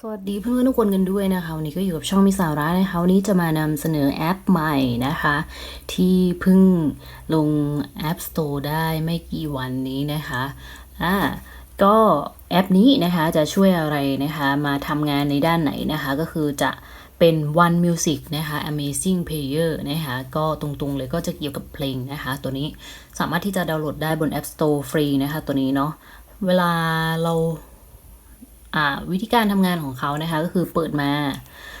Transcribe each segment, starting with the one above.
สวัสดีเพื่อนๆทุกคนกันด้วยนะคะวันนี้ก็อยู่กับช่องมิสาระนะคะวันนี้จะมานำเสนอแอปใหม่นะคะ ที่เพิ่งลง App Store ได้ไม่กี่วันนี้นะคะอ่าก็แอปนี้นะคะจะช่วยอะไรนะคะมาทำงานในด้านไหนนะคะก็คือจะเป็น One Music นะคะ Amazing Player นะคะก็ตรงๆเลยก็จะเกี่ยวกับเพลงนะคะ ตัวนี้สามารถที่จะดาวน์โหลดได้บน App Store ฟรีนะคะตัวนี้เนาะเวลาเราอ่า วิธีการทำงานของเขานะคะก็คือเปิดมา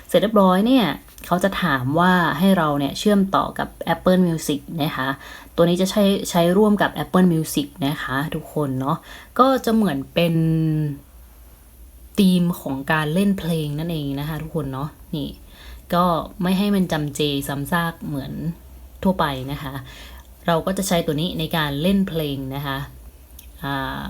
เสร็จเรียบร้อยเนี่ยเขาจะถามว่าให้เราเนี่ยเชื่อมต่อกับ Apple Music นะคะ ตัวนี้จะใช้ใช้ร่วมกับ Apple Music นะคะทุกคนเนาะก็จะเหมือนเป็นธีมของการเล่นเพลงนั่นเองนะคะทุกคนเนาะนี่ก็ไม่ให้มันจำเจซ้ำซากเหมือนทั่วไปนะคะ เราก็จะใช้ตัวนี้ในการเล่นเพลงนะคะ อ่า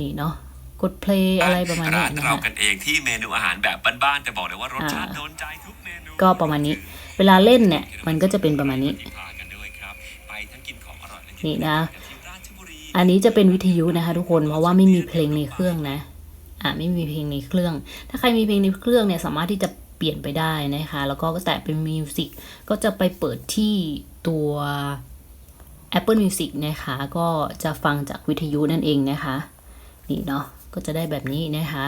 นี่เนาะ กดเพลงอะไรประมาณนี้ร้านนะเราคะกันเองที่เมนูอาหารแบบบ้านๆแต่บอกเลยว่ารสชาติอ่าโดนใจทุกเมนูก็ประมาณนี้ เวลาเล่นเนี่ยมันก็จะเป็นประมาณนี้ที่พากันด้วยครับไปทั้งกินของอร่อยและนี่นะกันที่ราชบุรีอันนี้จะเป็นวิทยุนะคะ ทุกคนเพราะว่าไม่มีเพลงในเครื่องนะ อ่าไม่มีเพลงในเครื่อง ถ้าใครมีเพลงในเครื่องเนี่ยสามารถที่จะเปลี่ยนไปได้นะคะ แล้วก็แต่เป็นมิวสิกก็จะไปเปิดที่ตัว Apple Music นะคะ ก็จะฟังจากวิทยุนั่นเองนะคะ นี่เนาะ ก็จะได้แบบนี้นะคะ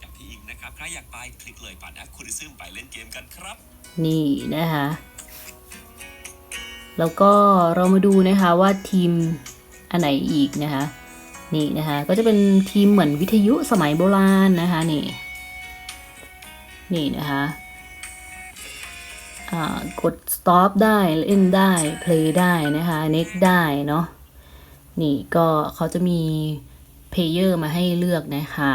อย่างที่อิงนะครับ ใครอยากไปคลิกเลยผ่านแอปคูริซึมไปเล่นเกมกันครับ นี่นะคะ แล้วก็เรามาดูนะคะว่าทีมอันไหนอีกนะคะ นี่นะคะ ก็จะเป็นทีมเหมือนวิทยุสมัยโบราณนะคะนี่ นี่นะคะอ่ากด stop ได้ เล่นได้ play ได้นะคะ next ได้เนาะ นี่ก็เขาจะมี player มาให้เลือกนะคะ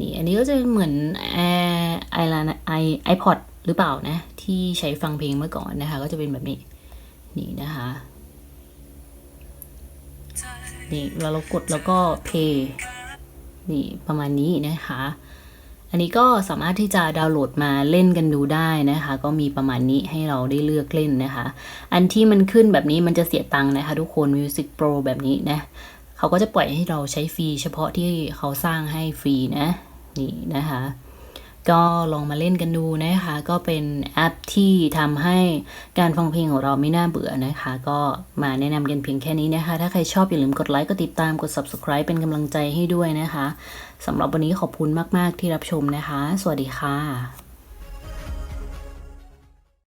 นี่อันนี้ก็จะเหมือนแอร์ไอลานไอไอพอดหรือเปล่านะ ที่ใช้ฟังเพลงเมื่อก่อนนะคะ ก็จะเป็นแบบนี้ นี่นะคะนี่เวลาเรากดแล้วก็เพย์นี่ประมาณนี้นะคะ อันนี้ก็สามารถที่จะดาวน์โหลดมาเล่นกันดูได้นะคะ ก็มีประมาณนี้ให้เราได้เลือกเล่นนะคะ อันที่มันขึ้นแบบนี้มันจะเสียตังค์นะคะ ทุกคน Music Pro แบบนี้นะ เขาก็จะปล่อยให้เราใช้ฟรีเฉพาะที่เขาสร้างให้ฟรีนะ นี่นะคะ ก็ลองมาเล่นกันดูนะคะ ก็เป็นแอปที่ทำให้การฟังเพลงของเราไม่น่าเบื่อนะคะ ก็มาแนะนำกันเพียงแค่นี้นะคะ ถ้าใครชอบอย่าลืมกดไลค์กดติดตามกด subscribe เป็นกำลังใจให้ด้วยนะคะสำหรับวันนี้ขอบคุณมาก ๆ ที่รับชมนะคะ สวัสดีค่ะ